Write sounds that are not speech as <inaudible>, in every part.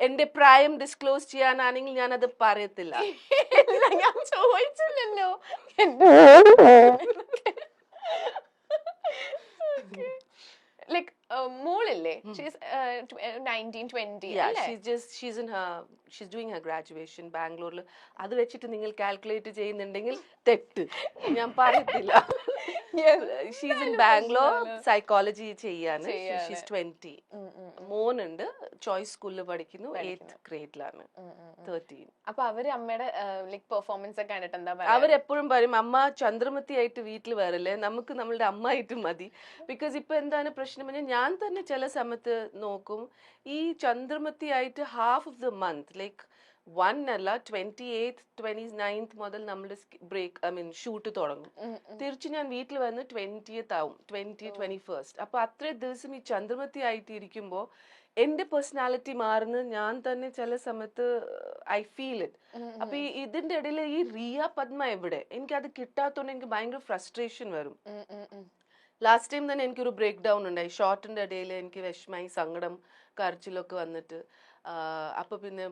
എന്റെ പ്രായം ഡിസ്ക്ലോസ് ചെയ്യാനാണെങ്കിൽ ഞാൻ അത് പറയത്തില്ല ഞാൻ ചോദിച്ചില്ലല്ലോ? Like <laughs> മോളില്ലേ? Nineteen twenty she's doing her graduation ബാംഗ്ലൂരിൽ അത് വെച്ചിട്ട് നിങ്ങൾ കാൽക്കുലേറ്റ് ചെയ്യുന്നുണ്ടെങ്കിൽ തെറ്റ്. ഞാൻ പറയത്തില്ല. ഷീസ് ഇൻ ബാംഗ്ലൂർ സൈക്കോളജി ചെയ്യാണ്. ഷീസ് ട്വന്റി മോനുണ്ട്. ചോയ്സ് സ്കൂളിൽ പഠിക്കുന്നു. എയ്ത്ത് ഗ്രേഡിലാണ് തേർട്ടീൻ അപ്പൊ അവർ അമ്മയുടെ ലൈക് പെർഫോമൻസ് ഒക്കെ കണ്ടിട്ട് എന്താ അവരെപ്പോഴും പറയും അമ്മ ചന്ദ്രമതി ആയിട്ട് വീട്ടിൽ വരല്ലേ? നമുക്ക് നമ്മളുടെ അമ്മ ആയിട്ട് മതി. ബിക്കോസ് ഇപ്പൊ എന്താണ് പ്രശ്നം? പറഞ്ഞാൽ ഞാൻ തന്നെ ചില സമയത്ത് നോക്കും ഈ ചന്ദ്രമതി ആയിട്ട് half of the month like one അല്ല ട്വന്റി എയ്ത്ത് ട്വന്റി നയൻത്ത് മുതൽ നമ്മുടെ ബ്രേക്ക് ഐ മീൻ ഷൂട്ട് തുടങ്ങും തിരിച്ച് ഞാൻ വീട്ടിൽ വന്ന് ട്വന്റിയത്ത് ആവും ട്വന്റി ട്വന്റി ഫസ്റ്റ് അപ്പൊ അത്രയും ദിവസം ഈ ചന്ദ്രമതി ആയിട്ടിരിക്കുമ്പോൾ എന്റെ പേഴ്സണാലിറ്റി മാറുന്നത് ഞാൻ തന്നെ ചില സമയത്ത് ഐ ഫീൽ ഇറ്റ് അപ്പൊ ഈ ഇതിന്റെ ഇടയിൽ ഈ റിയ പത്മ എവിടെ? എനിക്ക് അത് കിട്ടാത്തോണ്ട് എനിക്ക് ഭയങ്കര ഫ്രസ്ട്രേഷൻ വരും. ലാസ്റ്റ് ടൈം തന്നെ എനിക്കൊരു ബ്രേക്ക് ഡൗൺ ഉണ്ടായി ഷോർട്ടിന്റെ ഇടയിൽ എനിക്ക് വിഷമായി സങ്കടം കരച്ചിലൊക്കെ വന്നിട്ട്. അപ്പോൾ അപ്പൊ പിന്നെ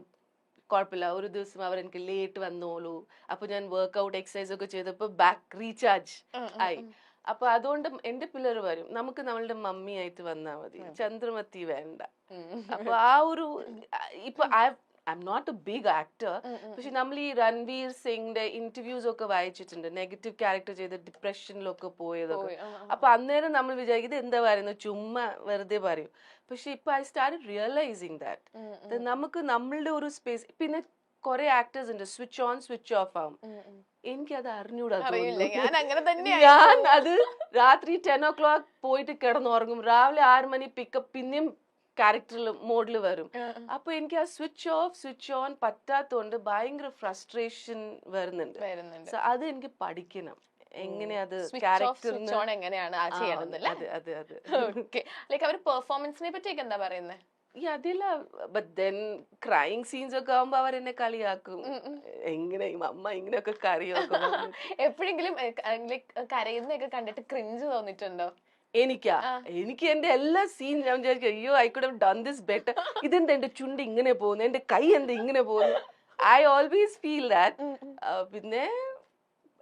കുഴപ്പമില്ല. ഒരു ദിവസം അവർ എനിക്ക് ലേറ്റ് വന്നോളൂ. അപ്പൊ ഞാൻ വർക്ക്ഔട്ട് എക്സസൈസ് ഒക്കെ ചെയ്തപ്പോ ബാക്ക് റീചാർജ് ആയി. അപ്പൊ അതുകൊണ്ട് എന്റെ പിള്ളേർ വരും. നമുക്ക് നമ്മളുടെ മമ്മി ആയിട്ട് വന്നാ മതി. ചന്ദ്രമതി വേണ്ട. അപ്പൊ ആ ഒരു <laughs> ഇപ്പൊ I am not a big actor പക്ഷെ നമ്മൾ ഈ രൺവീർ സിംഗിന്റെ ഇന്റർവ്യൂസ് ഒക്കെ വായിച്ചിട്ടുണ്ട്. നെഗറ്റീവ് ക്യാരക്ടർ ചെയ്ത് ഡിപ്രഷനിലൊക്കെ പോയതൊക്കെ. അപ്പൊ അന്നേരം നമ്മൾ വിചാരിക്കുന്നത് എന്താ പറയുന്നത് ചുമ്മാ വെറുതെ പറയും. പക്ഷെ ഇപ്പൊ ഐ സ്റ്റാർട്ട് റിയലൈസിങ് ദാറ്റ് നമുക്ക് നമ്മളുടെ ഒരു സ്പേസ് പിന്നെ കുറെ ആക്ടേഴ്സ് ഉണ്ട്. സ്വിച്ച് ഓൺ സ്വിച്ച് ഓഫ് ആവും. എനിക്ക് അത് അറിഞ്ഞൂടാ അറിയില്ല. തോന്നുന്നു. ഞാൻ അങ്ങനെ തന്നെ ഞാൻ അത് രാത്രി ടെൻ ഓ ക്ലോക്ക് പോയിട്ട് കിടന്നുറങ്ങും. രാവിലെ ആറ് മണി പിക്കപ്പ് പിന്നെയും ക്യാരക്ടറിൽ മോഡിൽ വരും. അപ്പൊ എനിക്ക് ആ സ്വിച്ച് ഓഫ് സ്വിച്ച് ഓൺ പറ്റാത്തോണ്ട് ഭയങ്കര ഫ്രസ്ട്രേഷൻ വരുന്നുണ്ട്. സോ അത് എനിക്ക് പഠിക്കണം. എങ്ങനെ അത് എങ്ങനെയാണ് ആ ചെയ്യണമെന്നല്ലേ അതെ അതെ അതെ. ഓക്കെ ലൈക്ക് അവർ പെർഫോമൻസിനെ പറ്റിയൊക്കെ എന്താ പറയുന്നത് ഈ അതില്ല ബട്ട് ദെൻ ക്രൈങ് സീൻസ് ഒക്കെ ആവുമ്പോ അവർ എന്നെ കളിയാക്കും. എങ്ങനെ അമ്മ ഇങ്ങനെയൊക്കെ കറിയാക്കും. <laughs> എപ്പോഴെങ്കിലും കരയുന്നൊക്കെ കണ്ടിട്ട് ക്രിഞ്ച് തോന്നിട്ടുണ്ടോ എനിക്കാ. എനിക്ക് എന്റെ എല്ലാ സീൻ ഞാൻ വിചാരിക്കും അയ്യോ I could have done this better ഇതെന്താ എന്റെ ചുണ്ട് ഇങ്ങനെ പോകുന്നു? എന്റെ കൈ എന്താ ഇങ്ങനെ പോകുന്നു? ഐ ഓൾവേസ് ഫീൽ ദാറ്റ് പിന്നെ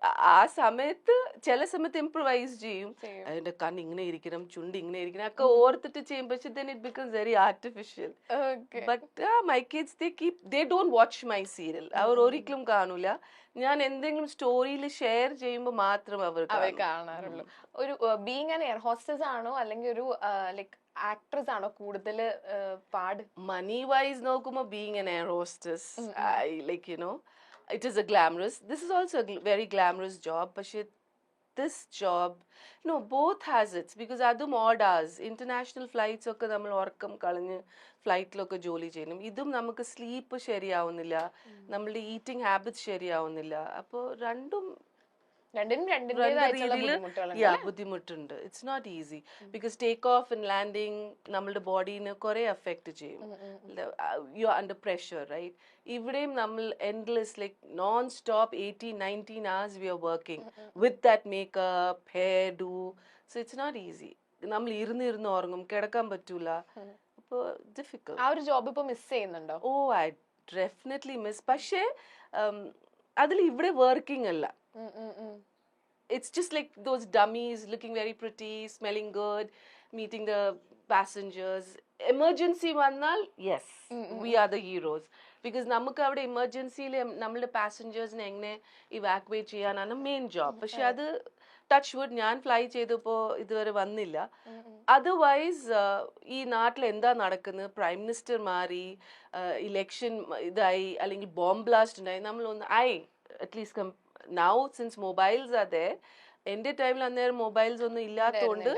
ആ- സമയത്ത് ചില സമയത്ത് ഇംപ്രവൈസ് ചെയ്യും. അതിന്റെ കണ്ണ് ഇങ്ങനെ ഇരിക്കണം ചുണ്ട് ഇങ്ങനെ ഇരിക്കണം ഒക്കെ ഓർത്തിട്ട് ചെയ്യും. പക്ഷെ then it becomes very artificial. Okay. But my kids they keep they don't watch my serial അവർ ഒരിക്കലും കാണൂല. ഞാൻ എന്തെങ്കിലും സ്റ്റോറിയിൽ ഷെയർ ചെയ്യുമ്പോൾ മാത്രം അവർ അവർ കാണും. കാണാറുള്ളൂ. ഒരു ബീങ് ആൻ എയർ ഹോസ്റ്റസ് ആണോ? അല്ലെങ്കിൽ ഒരു ലൈക് ആക്ട്രസ് ആണോ കൂടുതൽ പാട്? Money wise നോക്കുമ്പോ being an air hostess like you know it is a glamorous this is also a gl- very glamorous job പക്ഷെ this job no both has its because അതും odd hours international flights ഒക്കെ നമ്മൾ ഉറക്കം കളഞ്ഞ് ഫ്ലൈറ്റിലൊക്കെ jolly ചെയ്യണം idum നമുക്ക് sleep ശരിയാവുന്നില്ല നമ്മളുടെ eating habits ശരിയാവുന്നില്ല appo രണ്ടും ബുദ്ധിമുട്ടുണ്ട്. It's not easy because take off and landing നമ്മളുടെ ബോഡീനെ കുറെ അഫക്റ്റ് ചെയ്യും. യു അണ്ടർ പ്രഷർ റൈറ്റ് ഇവിടെയും നമ്മൾ endless like non stop eighteen nineteen hours we are working with that makeup hair do so it's not easy നമ്മൾ ഇരുന്ന് ഇരുന്ന് ഉറങ്ങും കിടക്കാൻ പറ്റൂല. അപ്പോൾ ഡിഫിക്കൽ ആ ഒരു ജോബ് ഇപ്പോൾ മിസ് ചെയ്യുന്നുണ്ടോ? ഓ ഐ ഡെഫിനറ്റ്ലി മിസ് പക്ഷേ അതിൽ ഇവിടെ വർക്കിംഗ് അല്ല. It's just like those dummies looking very pretty smelling good meeting the passengers emergency വന്നാൽ yes we are the heroes because നമുക്ക് അവിടെ എമർജൻസിയിൽ നമ്മളുടെ പാസഞ്ചേഴ്സിനെ എങ്ങനെ ഇവാക്യുവേറ്റ് ചെയ്യാനാണ് മെയിൻ ജോബ് പക്ഷെ അത് ടച്ച് വുഡ് ഞാൻ ഫ്ലൈ ചെയ്തപ്പോൾ ഇതുവരെ വന്നില്ല. അതർവൈസ് ഈ നാട്ടിൽ എന്താ നടക്കുന്നത് പ്രൈം മിനിസ്റ്റർ മാറി ഇലക്ഷൻ ഇതായി അല്ലെങ്കിൽ ബോംബ് ബ്ലാസ്റ്റ് ഉണ്ടായി നമ്മളൊന്ന് I at least now since mobiles അതെ എന്റെ ടൈമിൽ അന്നേരം മൊബൈൽസ് ഒന്നും ഇല്ലാത്തതുകൊണ്ട്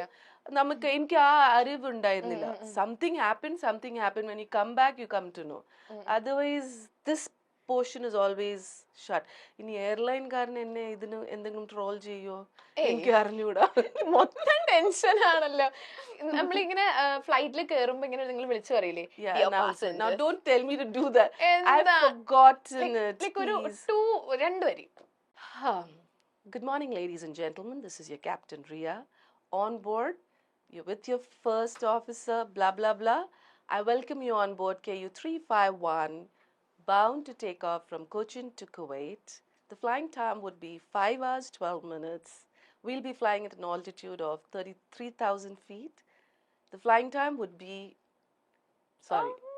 നമുക്ക് എനിക്ക് ആ അറിവ് ഉണ്ടായിരുന്നില്ല. Something happen something happen when you come back you come to know otherwise this portion is always shut ഇനി എയർലൈൻകാരൻ എന്നെ ഇതിന് എന്തെങ്കിലും ട്രോൾ ചെയ്യോ എനിക്ക് അറിഞ്ഞൂടാ മൊത്തം ടെൻഷൻ ആണല്ലോ നമ്മളിങ്ങനെ ഫ്ലൈറ്റിൽ കേറുമ്പോ ഇങ്ങനെ നിങ്ങൾ വിളിച്ചു പറയില്ലേ Yeah, "Dear now, now don't tell me to do that. I've എന്താ? forgotten it. Like ഒരു. ടു രണ്ട് വരി Huh. Good morning, ladies and gentlemen. This is your Captain Ria. On board, you're with your first officer, blah, blah, blah. I welcome you on board KU 351, bound to take off from Cochin to Kuwait. The flying time would be 5 hours 12 minutes. We'll be flying at an altitude of 33,000 feet. The flying time would be, sorry, um,